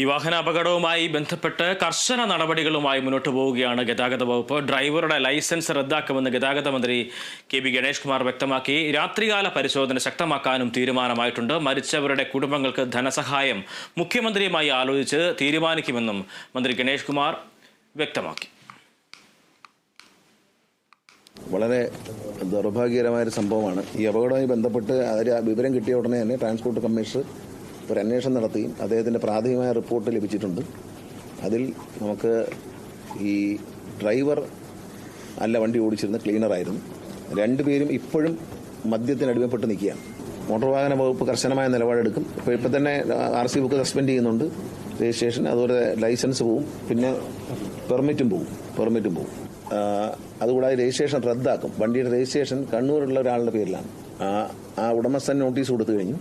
ഈ വാഹന അപകടവുമായി ബന്ധപ്പെട്ട് കർശന നടപടികളുമായി മുന്നോട്ട് പോവുകയാണ് ഗതാഗത വകുപ്പ്. ഡ്രൈവറുടെ ലൈസൻസ് റദ്ദാക്കുമെന്ന് ഗതാഗത മന്ത്രി കെ ബി ഗണേഷ് കുമാർ വ്യക്തമാക്കി. രാത്രികാല പരിശോധന ശക്തമാക്കാനും തീരുമാനമായിട്ടുണ്ട്. മരിച്ചവരുടെ കുടുംബങ്ങൾക്ക് ധനസഹായം മുഖ്യമന്ത്രിയുമായി ആലോചിച്ച് തീരുമാനിക്കുമെന്നും മന്ത്രി ഗണേഷ് കുമാർ വ്യക്തമാക്കി. വളരെ ദൗർഭാഗ്യകരമായ ഒരു സംഭവമാണ്. ഈ അപകടവുമായി ബന്ധപ്പെട്ട് വിവരം കിട്ടിയ ഉടനെ തന്നെ ട്രാൻസ്പോർട്ട് കമ്മീഷണർ ഒരു അന്വേഷണം നടത്തുകയും അദ്ദേഹത്തിന്റെ പ്രാഥമികമായ റിപ്പോർട്ട് ലഭിച്ചിട്ടുണ്ട്. അതിൽ നമുക്ക് ഈ ഡ്രൈവർ അല്ല വണ്ടി ഓടിച്ചിരുന്ന ക്ലീനറായിരുന്നു രണ്ടുപേരും ഇപ്പോഴും മദ്യത്തിന് അടിമപ്പെട്ട് നിൽക്കുകയാണ്. മോട്ടോർ വാഹന വകുപ്പ് കർശനമായ നിലപാടെടുക്കും. ഇപ്പോൾ ഇപ്പം തന്നെ ആർ സി ബുക്ക് സസ്പെൻഡ് ചെയ്യുന്നുണ്ട്. രജിസ്ട്രേഷൻ അതുപോലെ ലൈസൻസ് പോവും. പിന്നെ പെർമിറ്റും പോവും. പെർമിറ്റും പോവും. അതുകൂടാതെ രജിസ്ട്രേഷൻ റദ്ദാക്കും. വണ്ടിയുടെ രജിസ്ട്രേഷൻ കണ്ണൂരുള്ള ഒരാളുടെ പേരിലാണ്. ആ ഉടമസ്ഥൻ നോട്ടീസ് കൊടുത്തു കഴിഞ്ഞു.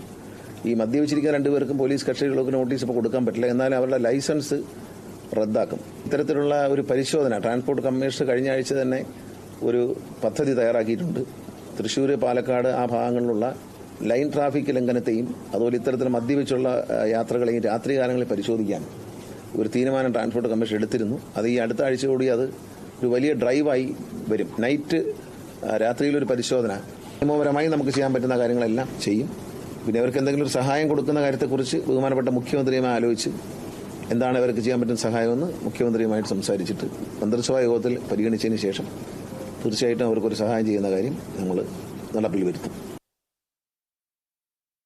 ഈ മദ്യപിച്ചിരിക്കുന്ന രണ്ടുപേർക്കും പോലീസ് കക്ഷികൾക്ക് നോട്ടീസ് ഇപ്പോൾ കൊടുക്കാൻ പറ്റില്ല. എന്നാൽ അവരുടെ ലൈസൻസ് റദ്ദാക്കും. ഇത്തരത്തിലുള്ള ഒരു പരിശോധന ട്രാൻസ്പോർട്ട് കമ്മീഷണർ കഴിഞ്ഞ ആഴ്ച തന്നെ ഒരു പദ്ധതി തയ്യാറാക്കിയിട്ടുണ്ട്. തൃശ്ശൂർ പാലക്കാട് ആ ഭാഗങ്ങളിലുള്ള ലൈൻ ട്രാഫിക് ലംഘനത്തെയും അതുപോലെ ഇത്തരത്തിൽ മദ്യപിച്ചുള്ള യാത്രകളെയും രാത്രികാലങ്ങളിൽ പരിശോധിക്കാൻ ഒരു തീരുമാനം ട്രാൻസ്പോർട്ട് കമ്മീഷൻ എടുത്തിരുന്നു. അത് ഈ അടുത്ത ആഴ്ച കൂടി അത് ഒരു വലിയ ഡ്രൈവായി വരും. നൈറ്റ് രാത്രിയിലൊരു പരിശോധന. നിയമപരമായി നമുക്ക് ചെയ്യാൻ പറ്റുന്ന കാര്യങ്ങളെല്ലാം ചെയ്യും. പിന്നെ അവർക്ക് എന്തെങ്കിലും ഒരു സഹായം കൊടുക്കുന്ന കാര്യത്തെക്കുറിച്ച് ബഹുമാനപ്പെട്ട മുഖ്യമന്ത്രിയുമായി ആലോചിച്ച് എന്താണ് അവർക്ക് ചെയ്യാൻ പറ്റുന്ന സഹായമെന്ന് മുഖ്യമന്ത്രിയുമായിട്ട് സംസാരിച്ചിട്ട് മന്ത്രിസഭാ യോഗത്തിൽ പരിഗണിച്ചതിന് ശേഷം തീർച്ചയായിട്ടും അവർക്കൊരു സഹായം ചെയ്യുന്ന കാര്യം നമ്മൾ നടപ്പിൽ വരുത്തും.